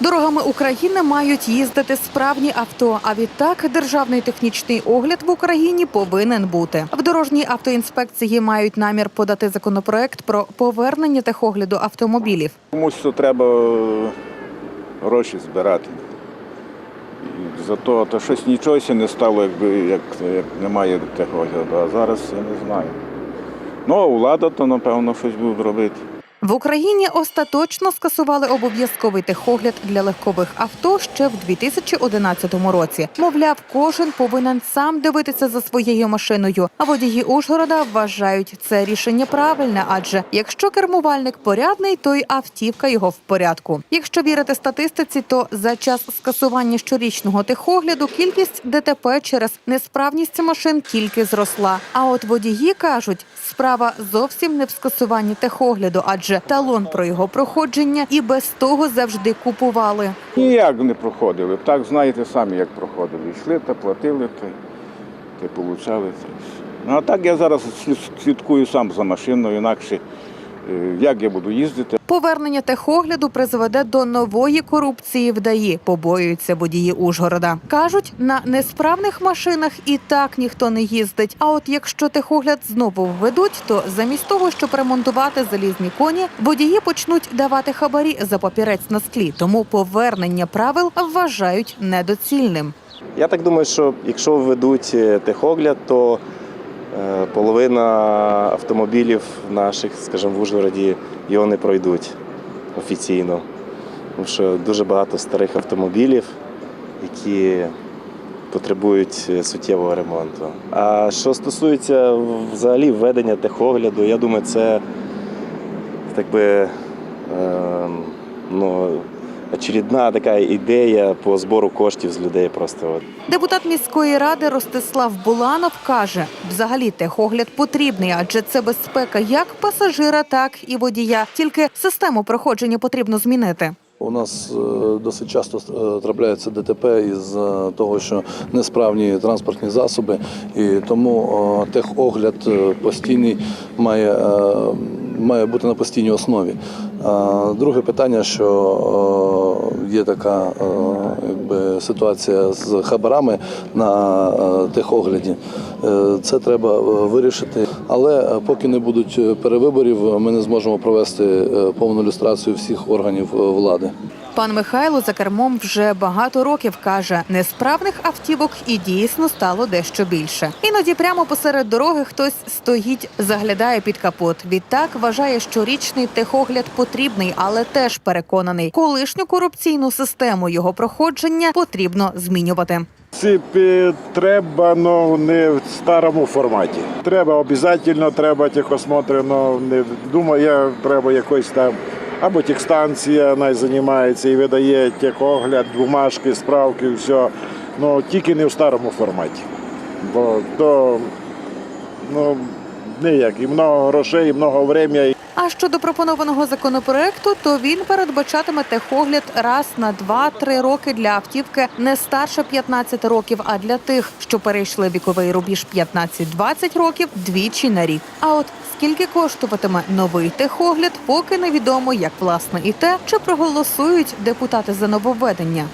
Дорогами України мають їздити справні авто. А відтак державний технічний огляд в Україні повинен бути. В дорожній автоінспекції мають намір подати законопроект про повернення техогляду автомобілів. Комусь то треба е, гроші збирати. І за то, то щось нічого не стало, якби як, як немає техогляду. А зараз я не знаю. Ну, а влада, то напевно щось буде робити. В Україні остаточно скасували обов'язковий техогляд для легкових авто ще в 2011 році. Мовляв, кожен повинен сам дивитися за своєю машиною. А водії Ужгорода вважають це рішення правильне, адже якщо кермувальник порядний, то й автівка його в порядку. Якщо вірити статистиці, то за час скасування щорічного техогляду кількість ДТП через несправність машин тільки зросла. А от водії кажуть, справа зовсім не в скасуванні техогляду, адже талон про його проходження і без того завжди купували. Ніяк не проходили. Так знаєте самі, як проходили. Йшли та платили, та, та получали. Ну а так я зараз слідкую сам за машиною, інакше як я буду їздити. Повернення техогляду призведе до нової корупції в ДАІ, побоюються водії Ужгорода. Кажуть, на несправних машинах і так ніхто не їздить. А от якщо техогляд знову введуть, то замість того, щоб ремонтувати залізні коні, водії почнуть давати хабарі за папірець на склі. Тому повернення правил вважають недоцільним. Я так думаю, що якщо введуть е, техогляд, то е, половина автомобілів наших, скажімо, в Ужгороді його не пройдуть офіційно. Тому що дуже багато старих автомобілів, які потребують е, суттєвого ремонту. А що стосується взагалі введення техогляду, я думаю, це так би е, ну, очередна така ідея по збору коштів з людей просто. Депутат міської ради Ростислав Буланов каже: взагалі техогляд потрібний, адже це безпека як пасажира, так і водія. Тільки систему проходження потрібно змінити. У нас е, досить часто е, трапляється ДТП із е, того, що несправні транспортні засоби, і тому техогляд постійний має, має бути на постійній основі. А Друге питання, що е, є така е, якби, ситуація з хабарами на е, техогляді. Е, Це треба е, вирішити. Але е, поки не будуть е, перевиборів, е, ми не зможемо провести е, повну люстрацію всіх органів е, влади. Пан Михайло за кермом вже багато років каже, несправних автівок і дійсно стало дещо більше. Іноді прямо посеред дороги хтось стоїть, заглядає під капот. Відтак вважає, що річний техогляд потрібний, але теж переконаний, колишню корупційну систему його проходження потрібно змінювати. принципі, треба, ну не в старому форматі. Треба обов'язково, треба техосмотри, ну не думаю, треба якось там. Або техстанція най займається і видає техогляд, бумажки, справки, все. Ну тільки не в старому форматі. Бо то ну ніяк, і много грошей, і много времени. А щодо пропонованого законопроекту, то він передбачатиме техогляд раз на 2-3 роки для автівки не старше 15 років, а для тих, що перейшли віковий рубіж 15-20 років двічі на рік. А от скільки коштуватиме новий техогляд, поки невідомо, як власне і те, чи проголосують депутати за нововведення.